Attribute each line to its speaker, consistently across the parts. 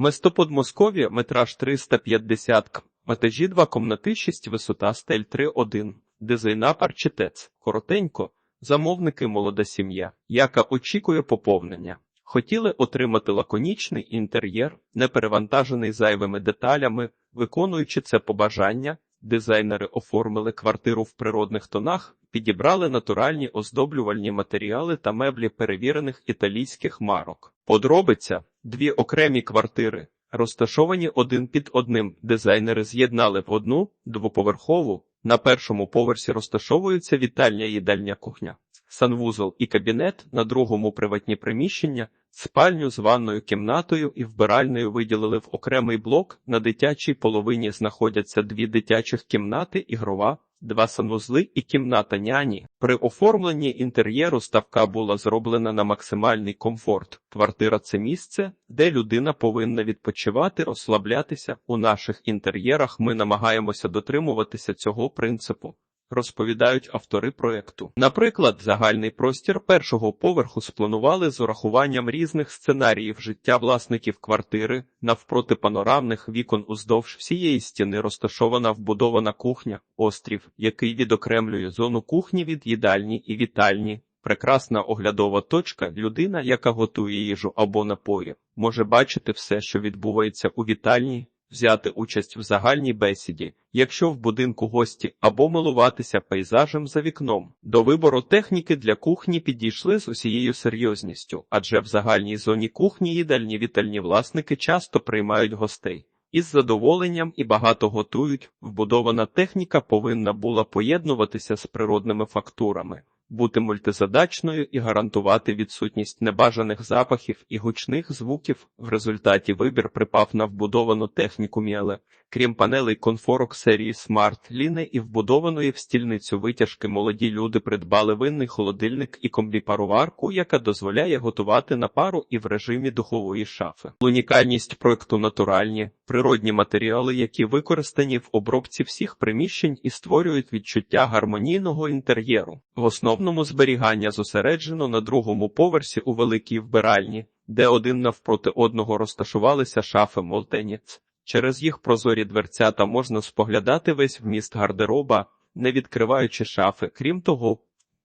Speaker 1: Местопод Московія, метраж 350 к. Метажі 2 комнати 6, висота стель 3-1. Дизайнап арчитець. Коротенько. Замовники молода сім'я, яка очікує поповнення. Хотіли отримати лаконічний інтер'єр, не перевантажений зайвими деталями, виконуючи це побажання, дизайнери оформили квартиру в природних тонах, підібрали натуральні оздоблювальні матеріали та меблі перевірених італійських марок. Подробиця дві окремі квартири, розташовані один під одним. Дизайнери з'єднали в одну двоповерхову. На першому поверсі розташовуються вітальня їдальня кухня, санвузол і кабінет, на другому приватні приміщення, спальню з ванною кімнатою і вбиральною виділили в окремий блок. На дитячій половині знаходяться дві дитячих кімнати, ігрова, два санвузли і кімната няні. При оформленні інтер'єру ставка була зроблена на максимальний комфорт. Квартира це місце, де людина повинна відпочивати, розслаблятися. У наших інтер'єрах ми намагаємося дотримуватися цього принципу. Розповідають автори проекту. Наприклад, загальний простір першого поверху спланували з урахуванням різних сценаріїв життя власників квартири, навпроти панорамних вікон уздовж всієї стіни розташована вбудована кухня, острів, який відокремлює зону кухні від їдальні і вітальні. Прекрасна оглядова точка, людина, яка готує їжу або напої, може бачити все, що відбувається у вітальні, взяти участь в загальній бесіді, якщо в будинку гості, або милуватися пейзажем за вікном. До вибору техніки для кухні підійшли з усією серйозністю, адже в загальній зоні кухні їдальні вітальні власники часто приймають гостей. Із задоволенням і багато готують, вбудована техніка повинна була поєднуватися з природними фактурами, бути мультизадачною і гарантувати відсутність небажаних запахів і гучних звуків. В результаті вибір припав на вбудовану техніку міеле. Крім панелей конфорок серії Smart Line і вбудованої в стільницю витяжки молоді люди придбали винний холодильник і комбіпароварку, яка дозволяє готувати на пару і в режимі духової шафи. Унікальність проекту натуральні, природні матеріали, які використані в обробці всіх приміщень і створюють відчуття гармонійного інтер'єру. В основному зберігання зосереджено на другому поверсі у великій вбиральні, де один навпроти одного розташувалися шафи молтеніць. Через їх прозорі дверцята можна споглядати весь вміст гардероба, не відкриваючи шафи. Крім того,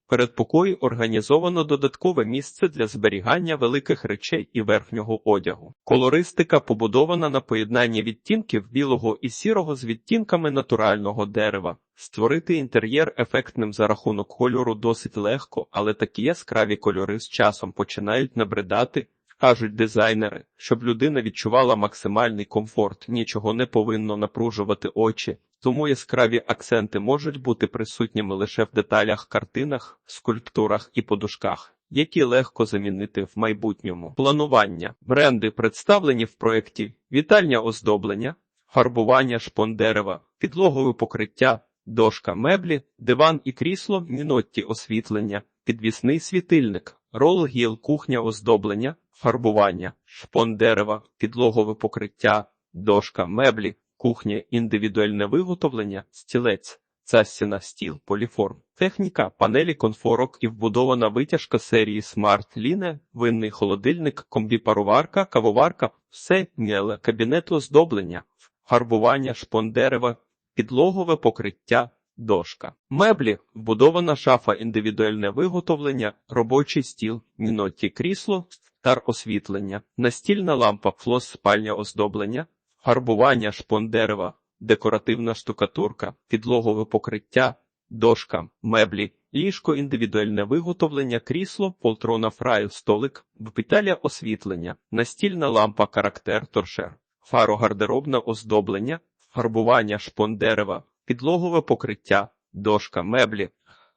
Speaker 1: передпокої організовано додаткове місце для зберігання великих речей і верхнього одягу. Колористика побудована на поєднанні відтінків білого і сірого з відтінками натурального дерева. Створити інтер'єр ефектним за рахунок кольору досить легко, але такі яскраві кольори з часом починають набридати. Кажуть дизайнери, щоб людина відчувала максимальний комфорт, нічого не повинно напружувати очі, тому яскраві акценти можуть бути присутніми лише в деталях, картинах, скульптурах і подушках, які легко замінити в майбутньому. Планування. Бренди представлені в проєкті. Вітальня оздоблення, фарбування шпон дерева, підлогове покриття, дошка меблі, диван і крісло, мінотті освітлення, підвісний світильник, рол гіл, кухня оздоблення фарбування, шпон дерева, підлогове покриття, дошка, меблі, кухня, індивідуальне виготовлення, стілець, цастіна, стіл, поліформ, техніка, панелі конфорок і вбудована витяжка серії Smart Line, винний холодильник, комбіпароварка, кавоварка, все м'яле, кабінет оздоблення, фарбування, шпон дерева, підлогове покриття. Дошка, меблі, вбудована шафа, індивідуальне виготовлення, робочий стіл, мінотті крісло, тар освітлення, настільна лампа, флос, спальня оздоблення, фарбування шпон дерева, декоративна штукатурка, підлогове покриття, дошка, меблі, ліжко, індивідуальне виготовлення, крісло, полтрона фраю, столик, впіталя освітлення, настільна лампа, характер, торшер, фарогардеробне оздоблення, фарбування шпон дерева, підлогове покриття, дошка, меблі,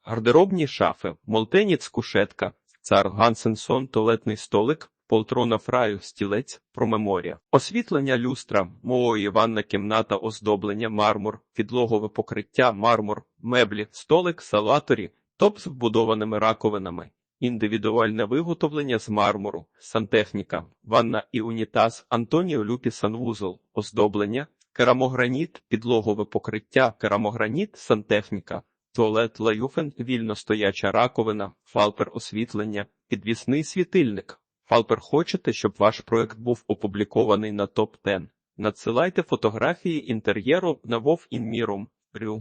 Speaker 1: гардеробні шафи, молтеніць, кушетка, цар Гансенсон, туалетний столик, полтрона фраю, стілець, промеморія, освітлення люстра, моої ванна кімната, оздоблення, мармур, підлогове покриття, мармур, меблі, столик, салаторі, топ з вбудованими раковинами. Індивідуальне виготовлення з мармуру, сантехніка, ванна і унітаз, Антоніо Люпі санвузол, оздоблення, керамограніт, підлогове покриття, керамограніт, сантехніка, туалет лаюфен, вільно стояча раковина, фалпер освітлення, підвісний світильник, Фалпер хочете, щоб ваш проект був опублікований на топ 10 Надсилайте фотографії інтер'єру на Вов Інмірум.